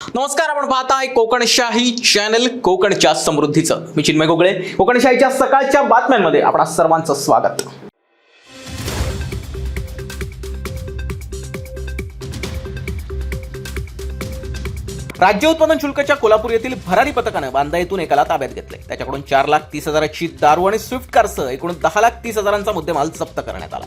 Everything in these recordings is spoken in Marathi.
नमस्कार आपण पाहताय कोकणशाही चॅनल कोकणच्या समृद्धीचं. मी चिन्मय गोगळे. कोकणशाहीच्या सकाळच्या बातम्यांमध्ये आपणा सर्वांचं स्वागत. राज्य उत्पादन शुल्काच्या कोल्हापूर येथील भरारी पथकानं बांदा येथून एकाला ताब्यात घेतले त्याच्याकडून चार लाख तीस हजाराची दारू आणि स्विफ्ट कारसह एकूण दहा लाख तीस हजारांचा मुद्देमाल जप्त करण्यात आला.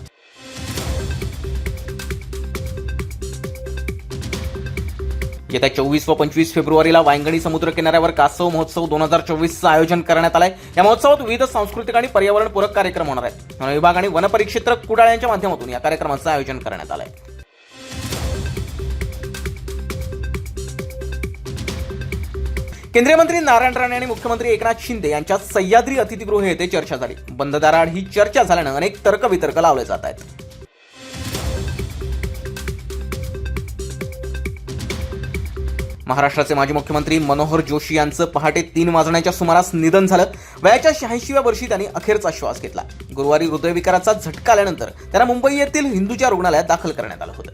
येत्या चोवीस व पंचवीस फेब्रुवारीला वायंगणी समुद्र किनाऱ्यावर कासव महोत्सव दोन हजार चोवीसचं आयोजन करण्यात आलंय. या महोत्सवात विविध सांस्कृतिक आणि पर्यावरणपूरक कार्यक्रम होणार आहेत. वन विभाग आणि वनपरिक्षेत्र कुडाळ्यांच्या माध्यमातून या कार्यक्रमाचं आयोजन करण्यात आलंय. केंद्रीय मंत्री नारायण राणे आणि मुख्यमंत्री एकनाथ शिंदे यांच्यात सह्याद्री अतिथीगृह येथे चर्चा झाली. बंद दाराआड ही चर्चा झाल्यानं अनेक तर्कवितर्क लावले जात आहेत. महाराष्ट्राचे माजी मुख्यमंत्री मनोहर जोशी यांचं पहाटे तीन वाजण्याच्या सुमारास निधन झालं. वयाच्या शहाऐंशीव्या वर्षी त्यांनी अखेरचा श्वास घेतला. गुरुवारी हृदयविकाराचा झटका आल्यानंतर त्यांना मुंबई येथील हिंदूच्या रुग्णालयात दाखल करण्यात आलं होतं.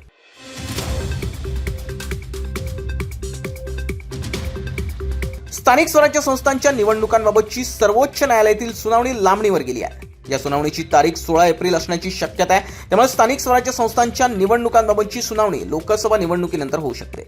स्थानिक स्वराज्य संस्थांच्या निवडणुकांबाबतची सर्वोच्च न्यायालयातील सुनावणी लांबणीवर गेली आहे. या सुनावणीची तारीख सोळा एप्रिल असण्याची शक्यता आहे. त्यामुळे स्थानिक स्वराज्य संस्थांच्या निवडणुकांबाबतची सुनावणी लोकसभा निवडणुकीनंतर होऊ शकते.